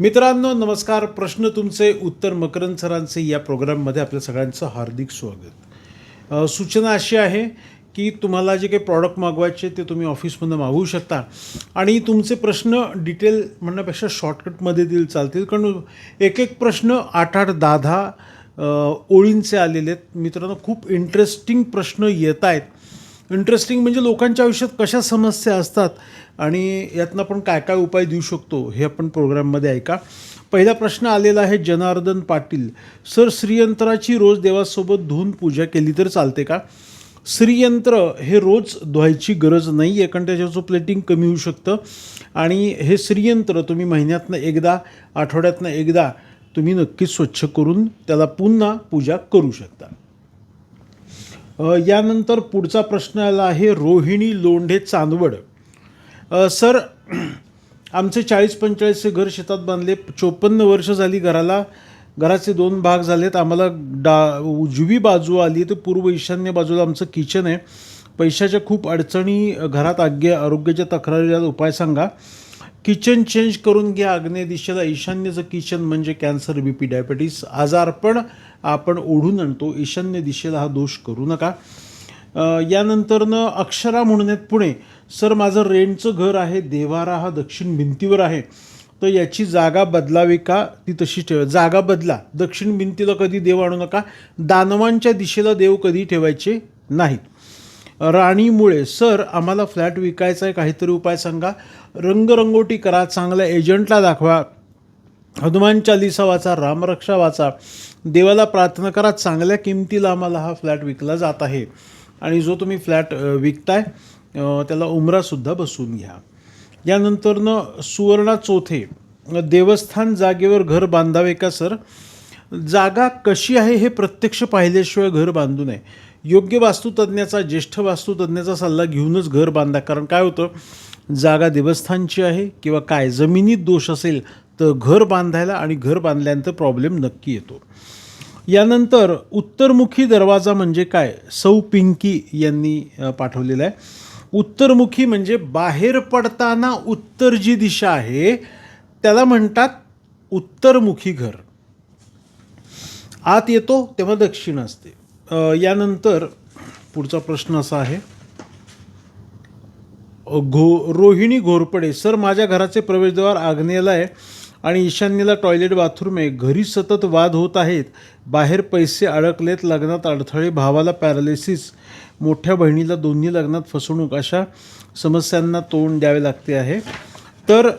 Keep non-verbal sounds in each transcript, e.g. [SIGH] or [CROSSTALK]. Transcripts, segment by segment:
मित्रांनो नमस्कार. प्रश्न तुमचे उत्तर मकरंद सरांचे या प्रोग्राममध्ये आपल्या सगळ्यांचं हार्दिक स्वागत. सूचना अशी आहे की तुम्हाला जे काही प्रॉडक्ट मागवायचे ते तुम्ही ऑफिसमधून मागवू शकता. आणि तुमचे प्रश्न डिटेल म्हणण्यापेक्षा शॉर्टकटमध्ये दिल चालतील. कारण एक एक प्रश्न आठ आठ दहा दहा ओळींचे आलेले आहेत. मित्रांनो खूप इंटरेस्टिंग प्रश्न येत आहेत. इंटरेस्टिंग म्हणजे लोकांच्या आयुष्यात कशा समस्या असतात आणि यातनं आपण काय काय उपाय देऊ शकतो हे आपण प्रोग्राममध्ये ऐका. पहिला प्रश्न आलेला आहे जनार्दन पाटील. सर श्रीयंत्राची रोज देवासोबत धुवून पूजा केली तर चालते का? श्रीयंत्र हे रोज धुवायची गरज नाही आहे कारण त्याच्याचं प्लेटिंग कमी होऊ शकतं. आणि हे श्रीयंत्र तुम्ही महिन्यातनं एकदा आठवड्यातनं एकदा तुम्ही नक्कीच स्वच्छ करून त्याला पुन्हा पूजा करू शकता. यानंतर पुढचा प्रश्न आला आहे रोहिणी लोंढे चांदवड. सर [CLEARS THROAT] आमचे चाळीस पंचेचाळीसचे घर शेतात बांधले चोपन्न वर्ष झाली घराला घराचे दोन भाग झालेत आम्हाला डा उजवी बाजू आली तर पूर्व ईशान्य बाजूला आमचं किचन आहे. पैशाच्या खूप अडचणी घरात आग्य आरोग्याच्या तक्रारीला उपाय सांगा. किचन चेंज करून घ्या. आग्नेय दिशेला ईशान्यचं किचन म्हणजे कॅन्सर बी पी डायबिटीस आजारपण आपण ओढून आणतो. ईशान्य दिशेला हा दोष करू नका. यानंतरनं अक्षरा म्हणून आहेत पुणे. सर माझं रेंटचं घर आहे. देवारा हा दक्षिण भिंतीवर आहे. तर याची जागा बदलावी का? ती तशी ठेवा. जागा बदला. दक्षिण भिंतीला कधी देव आणू नका. दानवांच्या दिशेला देव कधी ठेवायचे नाहीत. राणीमुळे सर आम्हाला फ्लॅट विकायचा आहे काहीतरी उपाय सांगा. रंगरंगोटी करा चांगल्या एजंटला दाखवा. हनुमान चालिसा वाचा रामरक्षा वाचा. देवाला प्रार्थना करा चांगल्या किमतीला आम्हाला हा फ्लॅट विकला जात आहे. आणि जो तुम्ही फ्लॅट विकताय त्याला उमरासुद्धा बसवून घ्या. यानंतरनं सुवर्णा चोथे. देवस्थान जागेवर घर बांधावे का सर? जागा कशी आहे हे प्रत्यक्ष पाहिल्याशिवाय घर बांधू नये. योग्य वास्तुतज्ञाचा ज्येष्ठ वास्तुतज्ञाचा सल्ला घेऊनच घर बांधा. कारण काय होतं? जागा देवस्थानची आहे किंवा काय? जमिनीत दोष असेल तर घर बांधायला आणि घर बांधल्यानंतर प्रॉब्लेम नक्की येतो. यानंतर उत्तरमुखी दरवाजा म्हणजे काय? सौ पिंकी यांनी पाठवलेला आहे. उत्तरमुखी म्हणजे बाहेर पडताना उत्तर जी दिशा आहे त्याला म्हणतात उत्तरमुखी घर. आत येतो तेव्हा दक्षिण असते. यानंतर पुढचा प्रश्न असा आहे. घो रोहिणी घोरपडे सर माझ्या घराचे प्रवेशद्वार आग्नेयला आहे आणि ईशान्येला टॉयलेट बाथरूम आहे. घरी सतत वाद होत आहेत. बाहेर पैसे अडकलेत. लग्नात अडथळे भावाला पॅरालिसिस मोठ्या बहिणीला दोन्ही लग्नात फसवणूक अशा समस्यांना तोंड द्यावे लागते आहे. तर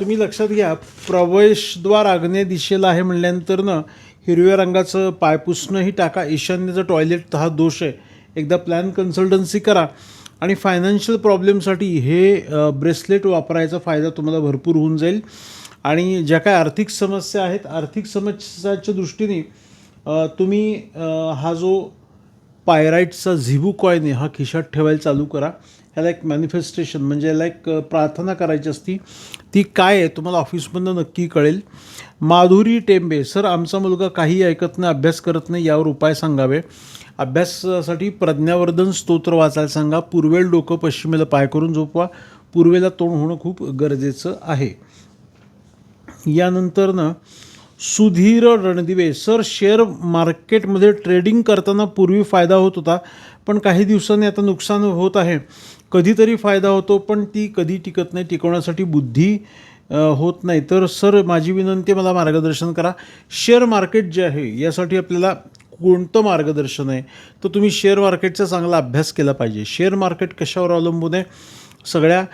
तुम्ही लक्षात घ्या प्रवेशद्वार आग्नेय दिशेला आहे म्हणल्यानंतर ना हिरव्या रंगाचं पायपुसणंही टाका. ईशान्यचं टॉयलेट हा दोष आहे. एकदा प्लॅन कन्सल्टन्सी करा. आणि फायनान्शियल प्रॉब्लेमसाठी हे ब्रेसलेट वापरायचा फायदा तुम्हाला भरपूर होऊन जाईल. आणि ज्या काय आर्थिक समस्या आहेत आर्थिक समस्याच्या दृष्टीने तुम्ही हा जो पायराईटचा झिबू कॉईन आहे हा खिशात ठेवायला चालू करा. ह्याला एक मॅनिफेस्टेशन म्हणजे याला एक प्रार्थना करायची असती. ती काय आहे तुम्हाला ऑफिसमधनं नक्की कळेल. माधुरी टेंबे. सर आमचा मुलगा काही ऐकत नाही अभ्यास करत नाही यावर उपाय सांगावे. अभ्यासासाठी प्रज्ञावर्धन स्तोत्र वाचायला सांगा. पूर्वेल डोकं पश्चिमेला पाय करून झोपवा. पूर्वेला तोंड होणं खूप गरजेचं आहे. यानंतरनं सुधीर रणदिवे. सर शेअर मार्केटमध्ये ट्रेडिंग करताना पूर्वी फायदा होत होता पण काही दिवसांनी आता नुकसान होत आहे. कधीतरी फायदा होतो पण ती कधी टिकत नाही. टिकवण्यासाठी बुद्धी होत नाही. तर सर माझी विनंती मला मार्गदर्शन करा. शेअर मार्केट जे आहे यासाठी आपल्याला कोणतं मार्गदर्शन आहे? तर तुम्ही शेअर मार्केटचा चांगला अभ्यास केला पाहिजे. शेअर मार्केट कशावर अवलंबून आहे? सगळ्या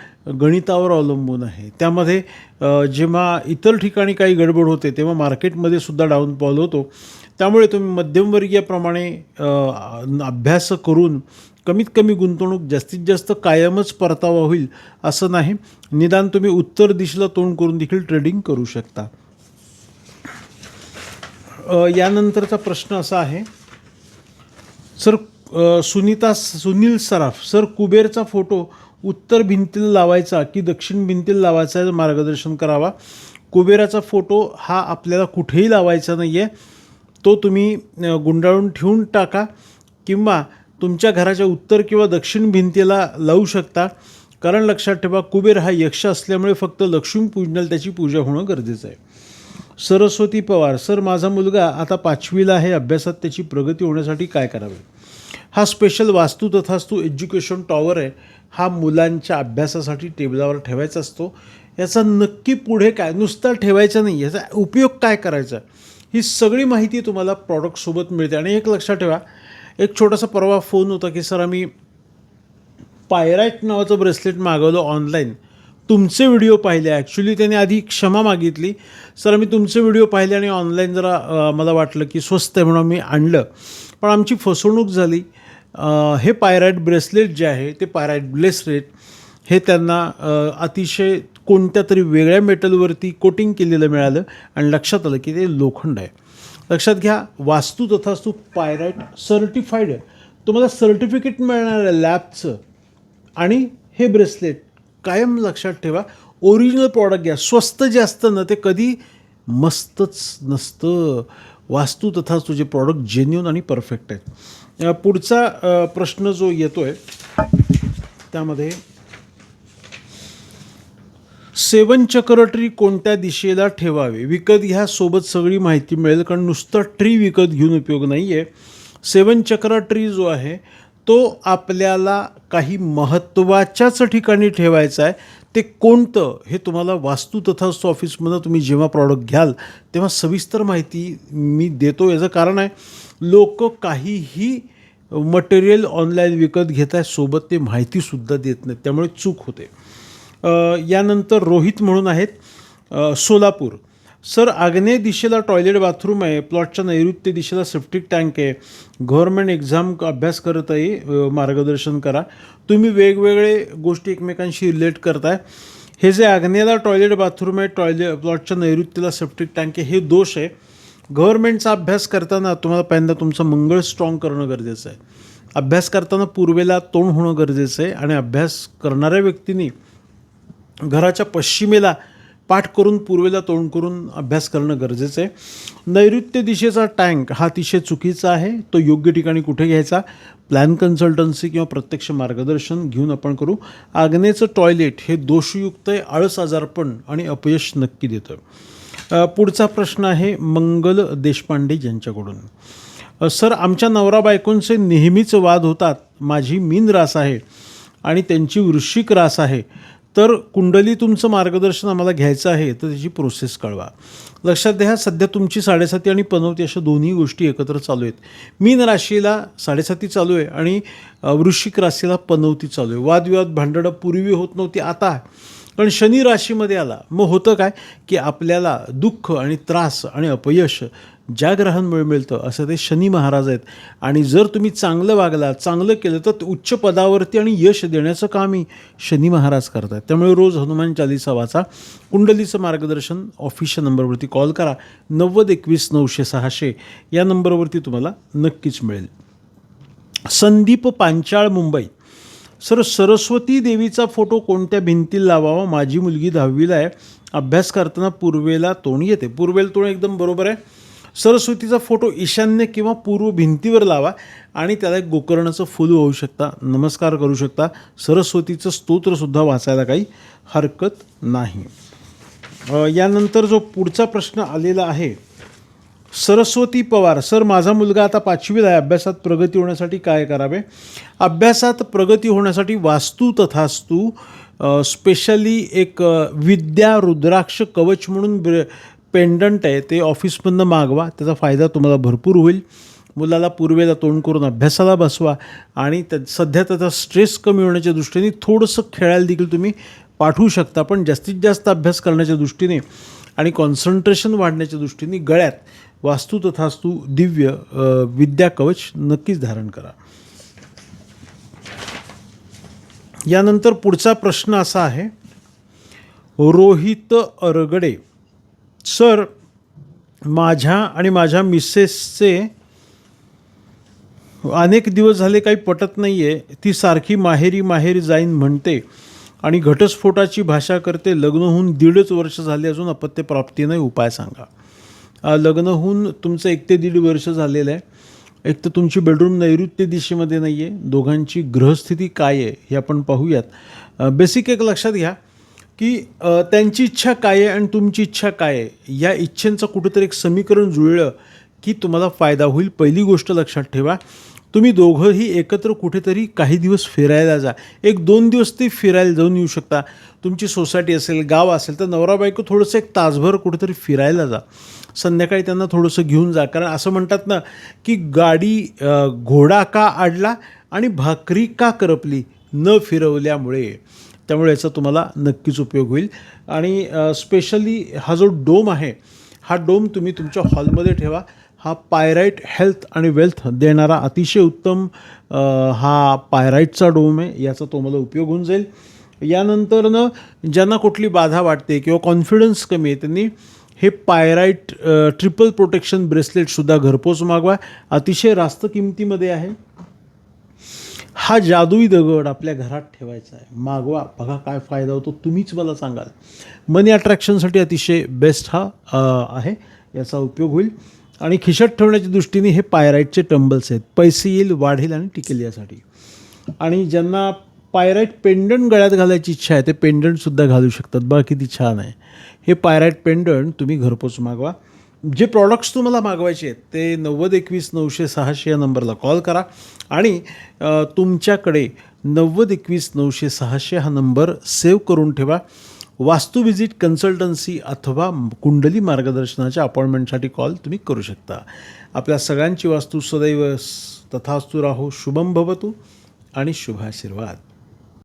गणितावर अवलंबून आहे. त्यामध्ये जेव्हा इतर ठिकाणी काही गडबड होते तेव्हा मार्केटमध्ये सुद्धा डाऊनफॉल होतो. त्यामुळे तुम्ही मध्यमवर्गीयाप्रमाणे अभ्यास करून कमीत कमी गुंतवणूक जास्तीत जास्त कायमच परतावा होईल असं नाही. निदान तुम्ही उत्तर दिशेला तोंड करून देखील ट्रेडिंग करू शकता. यानंतरचा प्रश्न असा आहे सर सुनीता सुनील सराफ सर कुबेरचा फोटो उत्तर भिंतीला लावायचा की दक्षिण भिंतीला लावायचा मार्गदर्शन करावा? कुबेराचा फोटो हा आपल्याला कुठेही लावायचा नाही आहे तो तुम्ही गुंडाळून ठेवून टाका किंवा तुमच्या घराच्या उत्तर किंवा दक्षिण भिंतीला लावू शकता. कारण लक्षात ठेवा कुबेर हा यक्ष असल्यामुळे फक्त लक्ष्मी पूजनाला त्याची पूजा होणं गरजेचं आहे. सरस्वती पवार सर माझा मुलगा आता पाचवीला आहे अभ्यासात त्याची प्रगती होण्यासाठी काय करावे? हा स्पेशल वास्तू तथास्तू एज्युकेशन टॉवर आहे. हा मुलांच्या अभ्यासासाठी टेबलावर ठेवायचा असतो. याचा नक्की पुढे काय नुसता ठेवायचा नाही याचा उपयोग काय करायचा? ही सगळी माहिती तुम्हाला प्रॉडक्टसोबत मिळते. आणि एक लक्षात ठेवा एक छोटासा परवा फोन होता की सर आम्ही पायराईट नावाचं ब्रेसलेट मागवलं ऑनलाईन तुमचे व्हिडिओ पाहिले. ॲक्च्युली त्याने आधी क्षमा मागितली. सर आम्ही तुमचे व्हिडिओ पाहिले आणि ऑनलाईन जरा मला वाटलं की स्वस्त आहे म्हणून मी आणलं. पण आमची फसवणूक झाली. हे पायराईट ब्रेसलेट जे आहे ते पायराईट ब्रेसलेट हे त्यांना अतिशय कोणत्या तरी वेगळ्या मेटलवरती कोटिंग केलेलं मिळालं आणि लक्षात आलं की ते लोखंड आहे. लक्षात घ्या वास्तू तथास्तू पायराईट सर्टिफाईड आहे. तुम्हाला सर्टिफिकेट मिळणार आहे लॅबचं आणि हे ब्रेसलेट कायम लक्षात ठेवा. ओरिजिनल प्रॉडक्ट घ्या. स्वस्त जे असतं ना ते कधी मस्तच नसतं. वास्तू तथा तुझे प्रॉडक्ट जेन्युन आणि परफेक्ट आहेत. पुढचा प्रश्न जो येतो आहे त्यामध्ये सेवन चक्र ट्री कोणत्या दिशेला ठेवावे? विकत घ्या सोबत सगळी माहिती मिळेल कारण नुसतं ट्री विकत घेऊन उपयोग नाही आहे सेवन चक्र ट्री जो आहे तो आपल्याला काही महत्त्वाच्याच ठिकाणी ठेवायचा आहे. ते कोणतं हे तुम्हाला वास्तू तथास्तू ऑफिसमधनं तुम्ही जेव्हा प्रॉडक्ट घ्याल तेव्हा सविस्तर माहिती मी देतो. याचं कारण आहे लोक काहीही मटेरियल ऑनलाईन विकत घेत आहे सोबत ते माहितीसुद्धा देत नाहीत. त्यामुळे चूक होते. यानंतर रोहित म्हणून आहेत सोलापूर. सर आग्नेय दिशेला टॉयलेट बाथरूम आहे प्लॉटच्या नैऋत्य दिशेला सेप्टिक टँक आहे. गव्हर्नमेंट एक्झाम अभ्यास करत आहे मार्गदर्शन करा. तुम्ही वेगवेगळे गोष्टी एकमेकांशी रिलेट करताय. हे जे आग्नेयला टॉयलेट बाथरूम आहे टॉयलेट प्लॉटच्या नैऋत्यला सेप्टिक टँक आहे हे दोष आहे. गव्हर्नमेंटचा अभ्यास करताना तुम्हाला पहिल्यांदा तुमचं मंगळ स्ट्रॉंग करणं गरजेचं आहे. अभ्यास करताना पूर्वेला तोंड होणं गरजेचं आहे आणि अभ्यास करणाऱ्या व्यक्तींनी घराच्या पश्चिमेला पाठ करून पूर्वेला तोंड करून अभ्यास करणं गरजेचं आहे. नैऋत्य दिशेचा टँक हा अतिशय चुकीचा आहे. तो योग्य ठिकाणी कुठे घ्यायचा? प्लॅन कन्सल्टन्सी किंवा प्रत्यक्ष मार्गदर्शन घेऊन आपण करू. आग्नेचं टॉयलेट हे दोषयुक्त आहे आळस आजारपण आणि अपयश नक्की देतं. पुढचा प्रश्न आहे मंगल देशपांडे यांच्याकडून सर आमच्या नवरा बायकोंचे नेहमीच वाद होतात. माझी मीन रास आहे आणि त्यांची वृश्चिक रास आहे. तर कुंडली तुमचं मार्गदर्शन आम्हाला घ्यायचं आहे तर त्याची प्रोसेस कळवा. लक्षात द्या सध्या तुमची साडेसाती आणि पनवती अशा दोन्ही गोष्टी एकत्र चालू आहेत. मीन राशीला साडेसाती चालू आहे आणि वृश्चिक राशीला पनवती चालू आहे. वादविवाद भांडणं पूर्वी होत नव्हती आता कारण शनी राशीमध्ये आला. मग होतं काय? की आपल्याला दुःख आणि त्रास आणि अपयश ज्या ग्रहांमुळे मिळतं असं ते शनी महाराज आहेत. आणि जर तुम्ही चांगलं वागला चांगलं केलं तर ते उच्च पदावरती आणि यश देण्याचं कामही शनी महाराज करतात. त्यामुळे रोज हनुमान चालिसा वाचा. कुंडलीचं मार्गदर्शन ऑफिसच्या नंबरवरती कॉल करा. नव्वद एकवीस नऊशे सहाशे. या नंबरवरती तुम्हाला नक्कीच मिळेल. संदीप पांचाळ मुंबई. सर सरस्वती देवीचा फोटो कोणत्या भिंतीला लावावा? माझी मुलगी दहावीला आहे. अभ्यास करताना पूर्वेला तोंड येते. पूर्वेला तोंड एकदम बरोबर आहे. सरस्वतीचा फोटो ईशान्य किंवा पूर्व भिंतीवर लावा आणि त्याला एक गोकर्णाचं फुल होऊ शकता. नमस्कार करू शकता. सरस्वतीचं स्तोत्रसुद्धा वाचायला काही हरकत नाही. यानंतर जो पुढचा प्रश्न आलेला आहे सरस्वती पवार सर माझा मुलगा आता पाचवीला आहे. अभ्यासात प्रगती होण्यासाठी काय करावे? अभ्यासात प्रगती होण्यासाठी वास्तू तथास्तू स्पेशली एक विद्या रुद्राक्ष कवच म्हणून ब्रे पेंडंट आहे. ते ऑफिसमधनं मागवा. त्याचा फायदा तुम्हाला भरपूर होईल. मुलाला पूर्वेला तोंड करून अभ्यासाला बसवा आणि त्या सध्या त्याचा स्ट्रेस कमी होण्याच्या दृष्टीने थोडंसं खेळायला देखील तुम्ही पाठवू शकता. पण जास्तीत जास्त अभ्यास करण्याच्या दृष्टीने आणि कॉन्सन्ट्रेशन वाढण्याच्या दृष्टीने गळ्यात वास्तू तथास्तू दिव्य विद्या कवच नक्कीच धारण करा. यानंतर पुढचा प्रश्न असा आहे रोहित अरगडे सर माझ्या आणि माझ्या मिसेसचे अनेक दिवस झाले काही पटत नाही आहे ती सारखी माहेरी माहेरी जाईन म्हणते आणि घटस्फोटाची भाषा करते. लग्न होऊन दीडच वर्ष झाले अजून अपत्यप्राप्ती नाही उपाय सांगा. लग्न होऊन तुमचं एक ते दीड वर्ष झालेलं आहे. एक तर तुमची बेडरूम नैऋत्य दिशेमध्ये नाही आहे दोघांची ग्रहस्थिती काय आहे हे आपण पाहूयात. बेसिक एक लक्षात घ्या की त्यांची इच्छा काय आहे आणि तुमची इच्छा काय आहे? या इच्छेंचं कुठेतरी एक समीकरण जुळलं की तुम्हाला फायदा होईल. पहिली गोष्ट लक्षात ठेवा तुम्ही दोघंही एकत्र कुठेतरी काही दिवस फिरायला जा. एक दोन दिवस ते फिरायला जाऊन येऊ शकता. तुमची सोसायटी असेल गाव असेल तर नवरा बायको थोडंसं एक तासभर कुठेतरी फिरायला जा. संध्याकाळी त्यांना थोडंसं घेऊन जा. कारण असं म्हणतात ना की गाडी घोडा का आडला आणि भाकरी का करपली न फिरवल्यामुळे. त्यामुळे याचा तुम्हाला नक्कीच उपयोग होईल. आणि स्पेशली हा जो डोम आहे हा डोम तुम्ही तुमच्या हॉलमध्ये ठेवा. हा पायराईट हेल्थ आणि वेल्थ देणारा अतिशय उत्तम हा पायराईटचा डोम आहे याचा तुम्हाला उपयोग होऊन जाईल. यानंतरनं ज्यांना कुठली बाधा वाटते किंवा कॉन्फिडन्स कमी आहे त्यांनी हे पायराईट ट्रिपल प्रोटेक्शन ब्रेसलेटसुद्धा घरपोच मागवा. अतिशय रास्त किमतीमध्ये आहे. हा जादुई दगड आपल्या घरात ठेवायचा आहे. मागवा बघा काय फायदा होतो तुम्हीच मला सांगाल. मनी अट्रॅक्शनसाठी अतिशय बेस्ट हा आहे. याचा उपयोग होईल. आणि खिशात ठेवण्याच्या दृष्टीने हे पायराईटचे टंबल्स आहेत. पैसे येईल वाढेल आणि टिकेल यासाठी. आणि ज्यांना पायराईट पेंडंट गळ्यात घालायची इच्छा आहे ते पेंडंटसुद्धा घालू शकतात. बघा किती छान आहे. हे पायराईट पेंडंट तुम्ही घरपोच मागवा. जे प्रॉडक्ट्स तुम्हाला मागवायचे आहेत ते नव्वद एकवीस नऊशे सहाशे या नंबरला कॉल करा. आणि तुमच्याकडे नव्वद एकवीस नऊशे सहाशे हा नंबर सेव्ह करून ठेवा. वास्तू व्हिजिट कन्सल्टन्सी अथवा कुंडली मार्गदर्शनाच्या अपॉइंटमेंटसाठी कॉल तुम्ही करू शकता. आपल्या सगळ्यांची वास्तू सदैव तथास्तू राहो. शुभम भवतु आणि शुभाशीर्वाद.